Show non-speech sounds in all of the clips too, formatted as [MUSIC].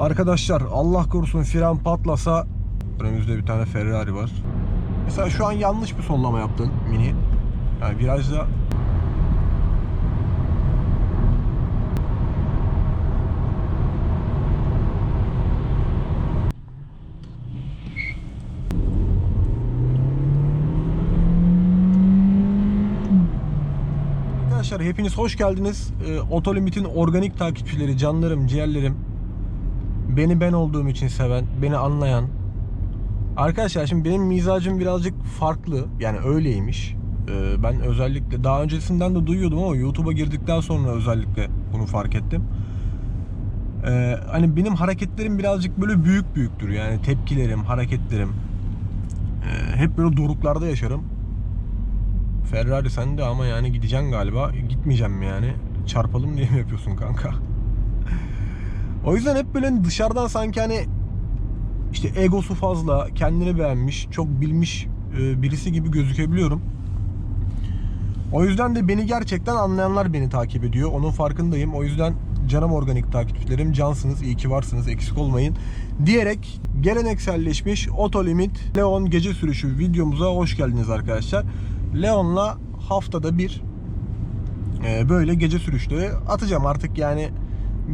Arkadaşlar Allah korusun fren patlasa önümüzde bir tane Ferrari var. Mesela şu an yanlış bir sollama yaptın mini. Yani virajda Arkadaşlar hepiniz hoş geldiniz. Ee, Otolimit'in organik takipçileri, canlarım, ciğerlerim. Beni ben olduğum için seven, beni anlayan. Arkadaşlar şimdi benim mizacım birazcık farklı. Yani öyleymiş. Ee, ben özellikle daha öncesinden de duyuyordum ama YouTube'a girdikten sonra özellikle bunu fark ettim. Ee, hani benim hareketlerim birazcık böyle büyük büyüktür. Yani tepkilerim, hareketlerim. Ee, hep böyle doruklarda yaşarım. Ferrari sende ama yani gideceksin galiba. Gitmeyeceğim yani? Çarpalım diye mi yapıyorsun kanka? O yüzden hep böyle dışarıdan sanki hani işte egosu fazla, kendini beğenmiş, çok bilmiş e, birisi gibi gözükebiliyorum. O yüzden de beni gerçekten anlayanlar beni takip ediyor. Onun farkındayım. O yüzden canım organik takipçilerim cansınız, iyi ki varsınız, eksik olmayın. Diyerek gelenekselleşmiş Otolimit Leon gece sürüşü videomuza hoş geldiniz arkadaşlar. Leon'la haftada bir e, böyle gece sürüşleri atacağım artık yani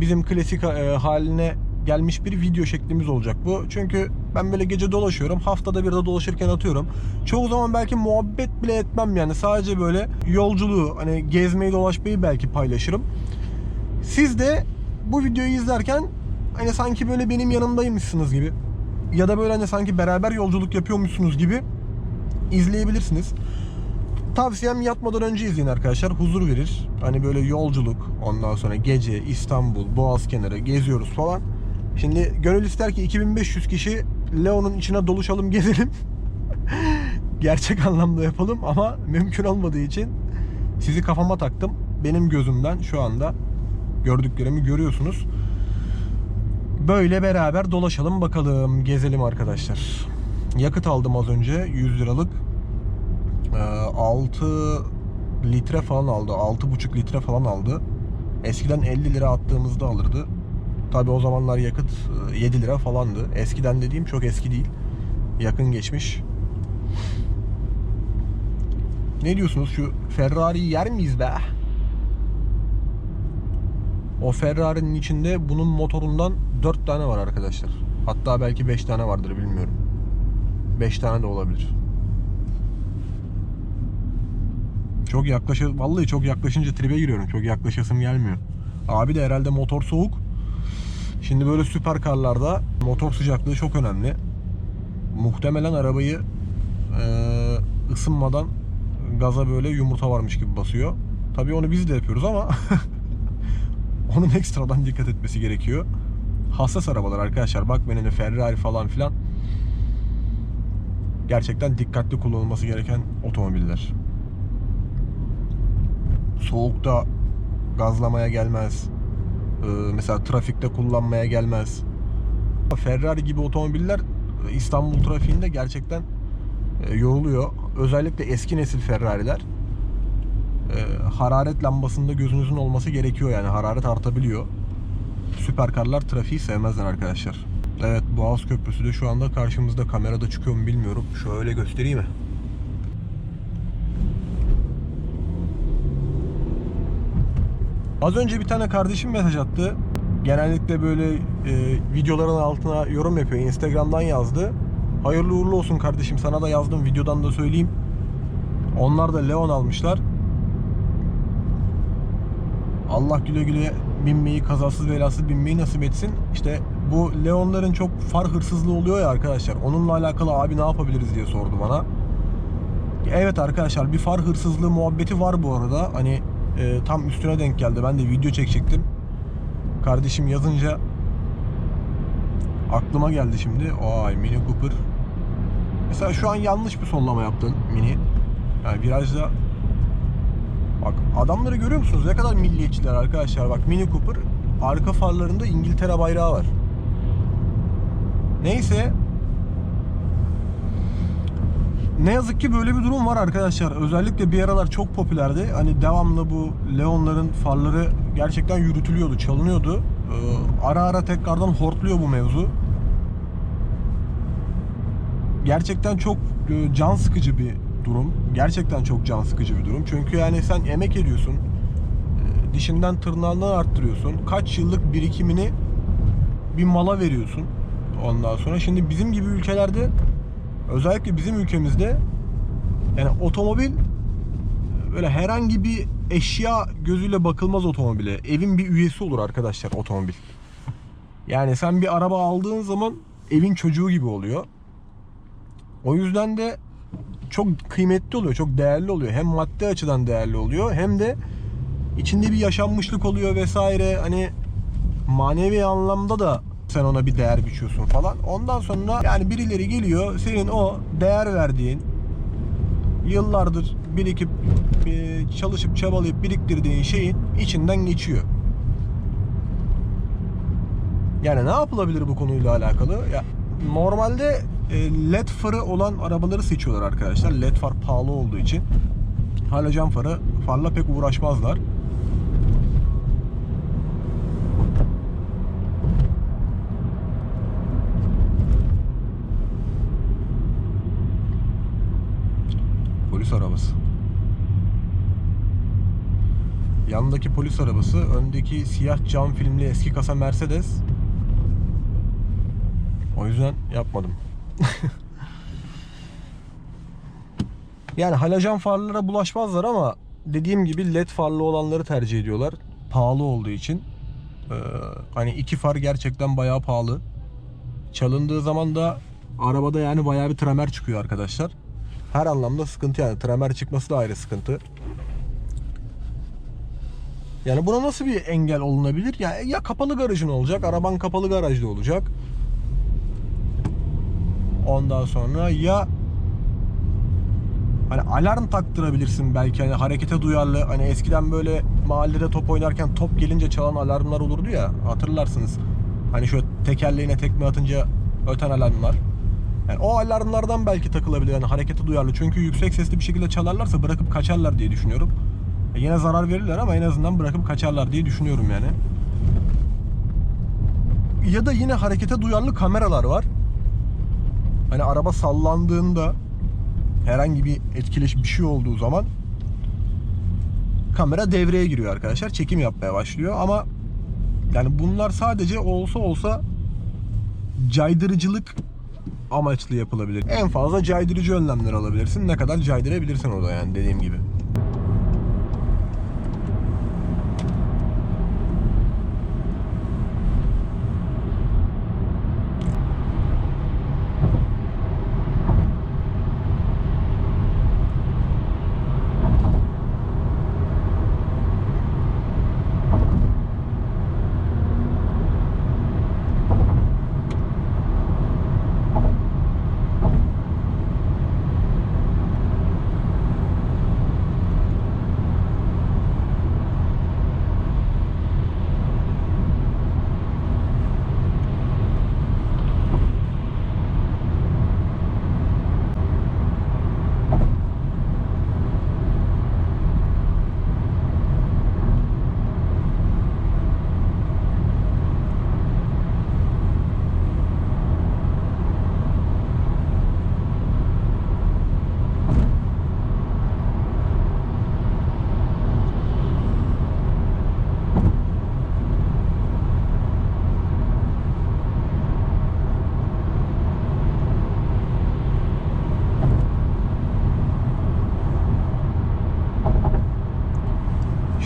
bizim klasik e, haline gelmiş bir video şeklimiz olacak bu. Çünkü ben böyle gece dolaşıyorum. Haftada bir de dolaşırken atıyorum. Çoğu zaman belki muhabbet bile etmem yani. Sadece böyle yolculuğu hani gezmeyi dolaşmayı belki paylaşırım. Siz de bu videoyu izlerken hani sanki böyle benim yanımdaymışsınız gibi ya da böyle hani sanki beraber yolculuk yapıyormuşsunuz gibi izleyebilirsiniz. Tavsiyem yatmadan önce izleyin arkadaşlar. Huzur verir. Hani böyle yolculuk, ondan sonra gece, İstanbul, Boğaz kenarı geziyoruz falan. Şimdi gönül ister ki 2500 kişi Leon'un içine doluşalım, gezelim. [LAUGHS] Gerçek anlamda yapalım ama mümkün olmadığı için sizi kafama taktım. Benim gözümden şu anda gördüklerimi görüyorsunuz. Böyle beraber dolaşalım bakalım, gezelim arkadaşlar. Yakıt aldım az önce 100 liralık. Ee, 6 litre falan aldı. 6,5 litre falan aldı. Eskiden 50 lira attığımızda alırdı. Tabi o zamanlar yakıt e, 7 lira falandı. Eskiden dediğim çok eski değil. Yakın geçmiş. Ne diyorsunuz şu Ferrari'yi yer miyiz be? O Ferrari'nin içinde bunun motorundan 4 tane var arkadaşlar. Hatta belki 5 tane vardır bilmiyorum. 5 tane de olabilir. Çok yaklaşır, vallahi çok yaklaşınca tribe giriyorum. Çok yaklaşasım gelmiyor. Abi de herhalde motor soğuk. Şimdi böyle süper karlarda motor sıcaklığı çok önemli. Muhtemelen arabayı e, ısınmadan gaza böyle yumurta varmış gibi basıyor. Tabii onu biz de yapıyoruz ama [LAUGHS] onun ekstradan dikkat etmesi gerekiyor. Hassas arabalar arkadaşlar. Bakmayın hani Ferrari falan filan. Gerçekten dikkatli kullanılması gereken otomobiller soğukta gazlamaya gelmez. Ee, mesela trafikte kullanmaya gelmez. Ferrari gibi otomobiller e, İstanbul trafiğinde gerçekten e, yoruluyor. Özellikle eski nesil Ferrari'ler. E, hararet lambasında gözünüzün olması gerekiyor yani hararet artabiliyor. Süperkarlar trafiği sevmezler arkadaşlar. Evet Boğaz Köprüsü de şu anda karşımızda kamerada çıkıyor mu bilmiyorum. Şöyle göstereyim mi? Az önce bir tane kardeşim mesaj attı. Genellikle böyle e, videoların altına yorum yapıyor. Instagram'dan yazdı. Hayırlı uğurlu olsun kardeşim. Sana da yazdım. Videodan da söyleyeyim. Onlar da Leon almışlar. Allah güle güle binmeyi, kazasız belasız binmeyi nasip etsin. İşte bu Leon'ların çok far hırsızlığı oluyor ya arkadaşlar. Onunla alakalı abi ne yapabiliriz diye sordu bana. Evet arkadaşlar bir far hırsızlığı muhabbeti var bu arada. Hani e, tam üstüne denk geldi. Ben de video çekecektim. Kardeşim yazınca aklıma geldi şimdi. Ay Mini Cooper. Mesela şu an yanlış bir sollama yaptın Mini. Yani virajda bak adamları görüyor musunuz? Ne kadar milliyetçiler arkadaşlar. Bak Mini Cooper arka farlarında İngiltere bayrağı var. Neyse ne yazık ki böyle bir durum var arkadaşlar. Özellikle bir aralar çok popülerdi. Hani devamlı bu Leon'ların farları gerçekten yürütülüyordu, çalınıyordu. Ee, ara ara tekrardan hortluyor bu mevzu. Gerçekten çok e, can sıkıcı bir durum. Gerçekten çok can sıkıcı bir durum. Çünkü yani sen emek ediyorsun. Ee, Dişinden tırnağından arttırıyorsun. Kaç yıllık birikimini bir mala veriyorsun. Ondan sonra şimdi bizim gibi ülkelerde özellikle bizim ülkemizde yani otomobil böyle herhangi bir eşya gözüyle bakılmaz otomobile. Evin bir üyesi olur arkadaşlar otomobil. Yani sen bir araba aldığın zaman evin çocuğu gibi oluyor. O yüzden de çok kıymetli oluyor, çok değerli oluyor. Hem maddi açıdan değerli oluyor hem de içinde bir yaşanmışlık oluyor vesaire. Hani manevi anlamda da sen ona bir değer biçiyorsun falan. Ondan sonra yani birileri geliyor senin o değer verdiğin yıllardır birikip e, çalışıp çabalayıp biriktirdiğin şeyin içinden geçiyor. Yani ne yapılabilir bu konuyla alakalı? Ya normalde e, led farı olan arabaları seçiyorlar arkadaşlar. Led far pahalı olduğu için. Halojen farı farla pek uğraşmazlar. Polis arabası. Yandaki polis arabası, öndeki siyah cam filmli eski kasa Mercedes. O yüzden yapmadım. [LAUGHS] yani halojen farlara bulaşmazlar ama dediğim gibi led farlı olanları tercih ediyorlar. Pahalı olduğu için. Ee, hani iki far gerçekten bayağı pahalı. Çalındığı zaman da arabada yani bayağı bir tramer çıkıyor arkadaşlar. Her anlamda sıkıntı yani. Tramer çıkması da ayrı sıkıntı. Yani buna nasıl bir engel olunabilir? Ya, ya kapalı garajın olacak, araban kapalı garajda olacak. Ondan sonra ya hani alarm taktırabilirsin belki hani harekete duyarlı hani eskiden böyle mahallede top oynarken top gelince çalan alarmlar olurdu ya hatırlarsınız. Hani şu tekerleğine tekme atınca öten alarmlar. Yani o alarmlardan belki takılabilir yani harekete duyarlı. Çünkü yüksek sesli bir şekilde çalarlarsa bırakıp kaçarlar diye düşünüyorum. E yine zarar verirler ama en azından bırakıp kaçarlar diye düşünüyorum yani. Ya da yine harekete duyarlı kameralar var. Hani araba sallandığında herhangi bir etkileşim bir şey olduğu zaman kamera devreye giriyor arkadaşlar. Çekim yapmaya başlıyor ama yani bunlar sadece olsa olsa caydırıcılık amaçlı yapılabilir. En fazla caydırıcı önlemler alabilirsin. Ne kadar caydırabilirsin o da yani dediğim gibi.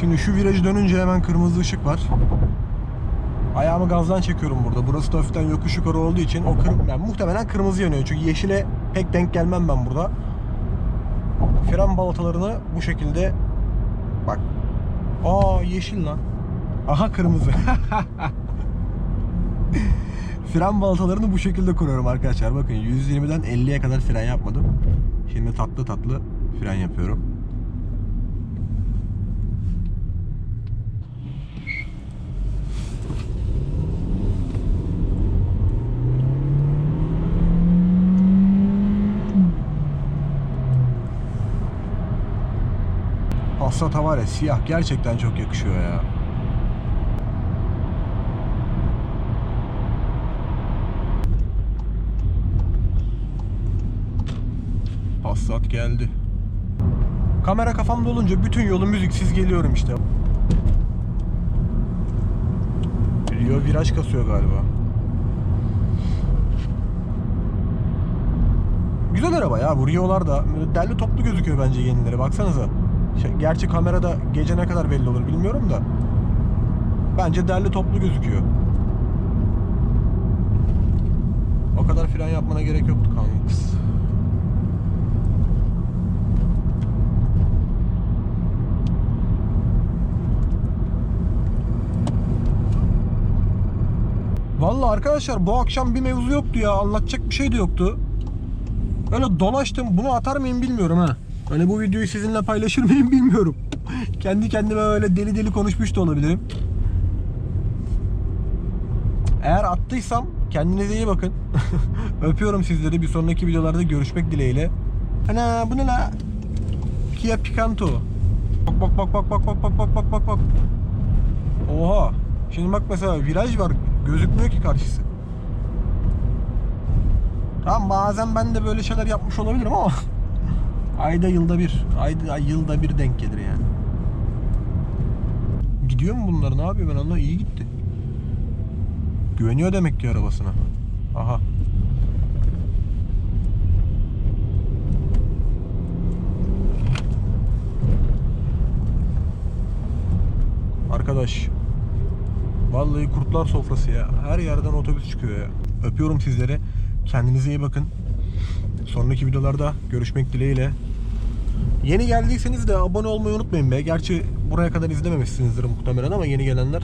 Şimdi şu virajı dönünce hemen kırmızı ışık var. Ayağımı gazdan çekiyorum burada. Burası da hafiften yokuş yukarı olduğu için o kır, yani muhtemelen kırmızı yanıyor. Çünkü yeşile pek denk gelmem ben burada. Fren balatalarını bu şekilde bak. Aa yeşil lan. Aha kırmızı. [LAUGHS] fren balatalarını bu şekilde kuruyorum arkadaşlar. Bakın 120'den 50'ye kadar fren yapmadım. Şimdi tatlı tatlı fren yapıyorum. Passat'a var ya siyah gerçekten çok yakışıyor ya. Passat geldi. Kamera kafamda olunca bütün yolu müziksiz geliyorum işte. Rio viraj kasıyor galiba. Güzel araba ya bu Rio'lar da derli toplu gözüküyor bence yenileri baksanıza. Şey, gerçi kamerada gece ne kadar belli olur bilmiyorum da. Bence derli toplu gözüküyor. O kadar fren yapmana gerek yoktu kanks. Vallahi arkadaşlar bu akşam bir mevzu yoktu ya. Anlatacak bir şey de yoktu. Öyle dolaştım. Bunu atar mıyım bilmiyorum ha. Hani bu videoyu sizinle paylaşır mıyım bilmiyorum. Kendi kendime öyle deli deli konuşmuş da olabilirim. Eğer attıysam kendinize iyi bakın. [LAUGHS] Öpüyorum sizleri. Bir sonraki videolarda görüşmek dileğiyle. Ana bu ne la? Kia Picanto. Bak bak bak bak bak bak bak bak bak bak bak. Oha. Şimdi bak mesela viraj var. Gözükmüyor ki karşısı. Tamam bazen ben de böyle şeyler yapmış olabilirim ama ayda yılda bir, ayda ay, yılda bir denk gelir yani. Gidiyor mu bunlar ne yapıyor ben anlamadım iyi gitti. Güveniyor demek ki arabasına. Aha. Arkadaş Vallahi kurtlar sofrası ya. Her yerden otobüs çıkıyor ya. Öpüyorum sizleri. Kendinize iyi bakın. Sonraki videolarda görüşmek dileğiyle. Yeni geldiyseniz de abone olmayı unutmayın be. Gerçi buraya kadar izlememişsinizdir muhtemelen ama yeni gelenler.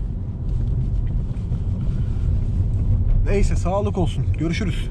Neyse sağlık olsun. Görüşürüz.